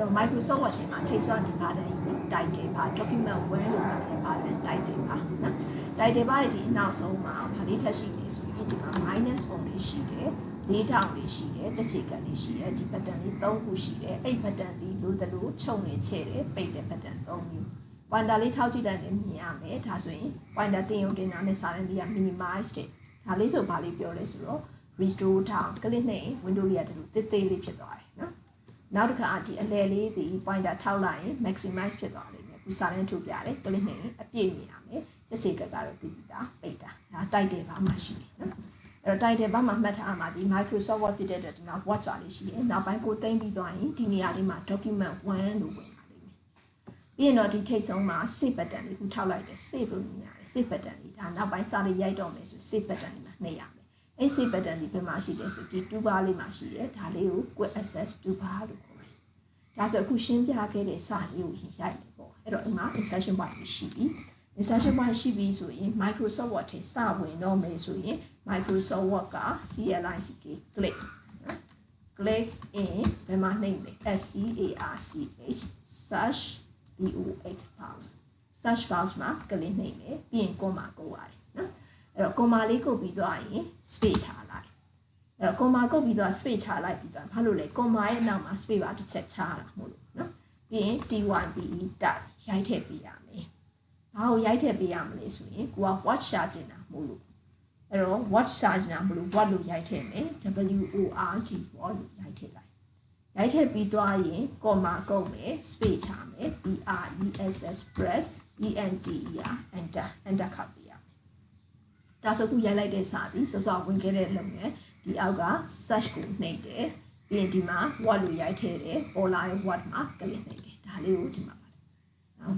တော့ Microsoft Word ထဲမှာထိတ်စွာဒီ button ကြီး title ပါ document 1လို့ပြောတဲ့ button title ပါနော် title ပါရဲ့ဒီအနောက်ဆုံးမှာဗာလေးထက်ရှိနေဆိုရင်ဒီမှာ minus ပုံလေးရှိတယ်လေးထောင်လေးရှိတယ်ကြက်ချေကန်လေးရှိတယ်ဒီ button လေး၃ခုရှိတယ်အဲ့ button လေးလိုသလိုခြုံနေချဲ့တယ်ပိတ်တဲ့ button ၃မျိုး pointer လေးထောက်ကြည့်လိုက်ရင်မြင်ရမယ်ဒါဆိုရင် pointer တင်ရုံတင်တာနဲ့စာရင်းလေးက minimize တဲ့ဒါလေးဆိုဗာလေးပြောလဲဆိုတော့ restore ထောင် click နဲ့ window လေးကတူတေးသေးလေးဖြစ်သွားတယ် နော်နောက်တစ်ခါဒီအလဲလေးဒီ pointer ထောက်လိုက်ရင် maximize ဖြစ်သွားလိမ့်မယ်ခုစာရင်းထုတ်ပြတယ် click နဲ့အပြည့်မြင်ရမယ်စက်ချေကကတော့တည်ပြီးတာပိတ်တာဒါတိုက်တယ်ဘာမှရှိတယ်နော်အဲ့တော့တိုက်တယ်ဘာမှမှတ်ထားမှာဒီ Microsoft Word ဖြစ်တဲ့အတွက်ဒီမှာ watch ပါလေးရှိတယ်နောက်ပိုင်းကိုသိမ့်ပြီးသွားရင်ဒီနေရာလေးမှာ document 1လို့ဝင်ပါလိမ့်မယ်ပြီးရင်တော့ဒီထိတ်ဆုံးမှာ save button လေးခုထောက်လိုက်တယ် save လို့မြင်ရတယ် save button လေးဒါနောက်ပိုင်းစာလေးရိုက်တော့မယ်ဆို save button လေးမှာနှိပ်ရမယ် အဲ့ save button လေးဘယ်မှာရှိလဲဆိုဒီ toolbar လေးမှာရှိတယ်ဒါလေးကို quick access toolbar လို့ခေါ်တယ်ဒါဆိုအခုရှင်းပြခဲ့တဲ့စာလေးကိုရင်ရိုက်မယ်ပေါ့အဲ့တော့ဒီမှာ insertion point ရှိပြီ insertion point ရှိပြီဆိုရင် Microsoft Word ထဲစဝင်တော့မယ်ဆိုရင် Microsoft Word က CLICK click နော် click in ဘယ်မှာနှိပ်လဲ S E A R C H search B O X box search box မှာ click နှိပ်မယ်ပြီးရင် comma ကိုရတယ်နော် အဲ့တော့ comma လေးကုတ်ပြီးသွားရင် space ချလိုက်အဲ့တော့ comma ကုတ်ပြီးသွား space ချလိုက်ပြီးသွားဘာလို့လဲ comma ရဲ့နောက်မှာ space ပါတစ်ချက်ချတာမို့လို့နော်ပြီးရင် T1BE တက်ရိုက်ထည့်ပေးရမယ်ဘာကိုရိုက်ထည့်ပေးရမလဲဆိုရင်ကိုက watch ရှာကျင်တာမို့လို့အဲ့တော့ watch ရှာကျင်တာမို့လို့ what လို့ရိုက်ထည့်မယ် W O R D what လို့ရိုက်ထည့်လိုက်ရိုက်ထည့်ပြီးသွားရင် comma ကုန်မယ် space ချမယ် B R E S S press E N T E R enter enter ခပ်ပေးရမယ် ဒါဆိုခုရိုက်လိုက်တဲ့စာဒီစောစောဝင်ခဲ့တဲ့လုပ်ငန်းဒီအောက်က search ကိုနှိပ်တယ်ပြီးရင်ဒီမှာ what လို့ရိုက်ထည့်တယ်ပေါ်လာတဲ့ what မှာ click နှိပ်တယ်ဒါလေးကိုဒီမှာ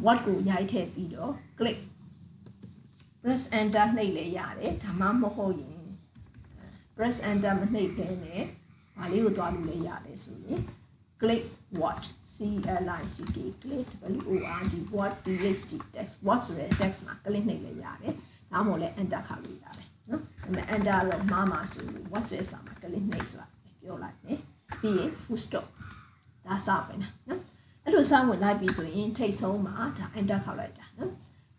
what ကိုရိုက်ထည့်ပြီးတော့ click press enter နှိပ်လဲရတယ်ဒါမှမဟုတ်ရင် press enter မနှိပ်ဘဲနဲ့ဘာလေးကိုသွားလို့လဲရတယ်ဆိုရင် click what c l i c k click w o r d what txt text what ဆိုတဲ့ text မှာ click နှိပ်လဲရတယ် ဒါမှမဟုတ်လဲ enter ခါလို့ရတယ်နော်ဒါပေမဲ့ enter တော့မှားမှာဆိုလို့ what ဆိုတဲ့စာမှာ click နှိပ်ဆိုတာပြောလိုက်မယ်ပြီးရင် full stop ဒါစပဲနော်အဲ့လိုစဝင်လိုက်ပြီဆိုရင်ထိတ်ဆုံးမှာဒါ enter ခောက်လိုက်တာနော်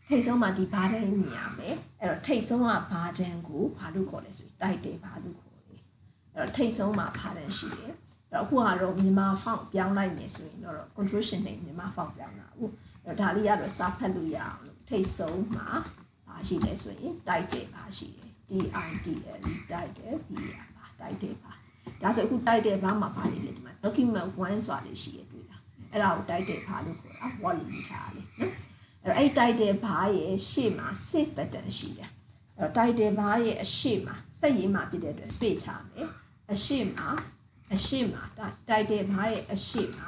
ထိတ်ဆုံးမှာဒီဘာတန်းမြင်ရမယ်အဲ့တော့ထိတ်ဆုံးကဘာတန်းကိုဘာလို့ခေါ်လဲဆိုရင်တိုက်တယ်ဘာလို့ခေါ်လဲအဲ့တော့ထိတ်ဆုံးမှာဘာတန်းရှိတယ်အဲ့တော့အခုကတော့မြန်မာဖောင့်ပြောင်းလိုက်နေဆိုရင်တော့ control ရှင်နဲ့မြန်မာဖောင့်ပြောင်းတာဟုတ်အဲ့တော့ဒါလေးကတော့စာဖတ်လို့ရအောင်လို့ထိတ်ဆုံးမှာဘာ ရှိလဲဆိုရင်တိုက်တယ်ဘာရှိတယ် D I D L တိုက်တယ် B ပါတိုက်တယ်ပါဒါဆိုအခုတိုက်တယ်ဘာမှပါလေလေဒီမှာ document 1ဆိုတာလေးရှိရတွေ့လားအဲ့ဒါကိုတိုက်တယ်ဘာလို့ခေါ်တာ what လို့ရေးထားတယ်နော်အဲ့တော့အဲ့တိုက်တယ်ဘာရဲ့ရှေ့မှာ save button ရှိတယ်အဲ့တော့တိုက်တယ်ဘာရဲ့အရှေ့မှာစက်ရည်မှာဖြစ်တဲ့အတွက် space ချမယ်အရှေ့မှာအရှေ့မှာတိုက်တယ်ဘာရဲ့အရှေ့မှာ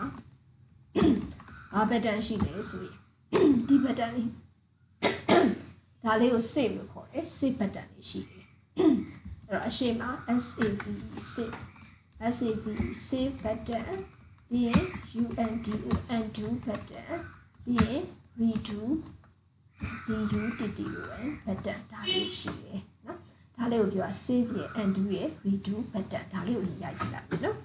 ဘာ button ရှိလဲဆိုရင်ဒီ button လေး ဒါလေးကို save လို့ခေါ်တယ် save button လေးရှိတယ်အဲ့တော့အရှေ့မှာ save save save save button ပြီးရင် undo undo button ပြီးရင် redo redo tt လို့ပဲ button ဒါလေးရှိတယ်နော်ဒါလေးကိုပြော save ရဲ့ undo ရဲ့ redo button ဒါလေးကိုရိုက်ကြည့်လိုက်နော်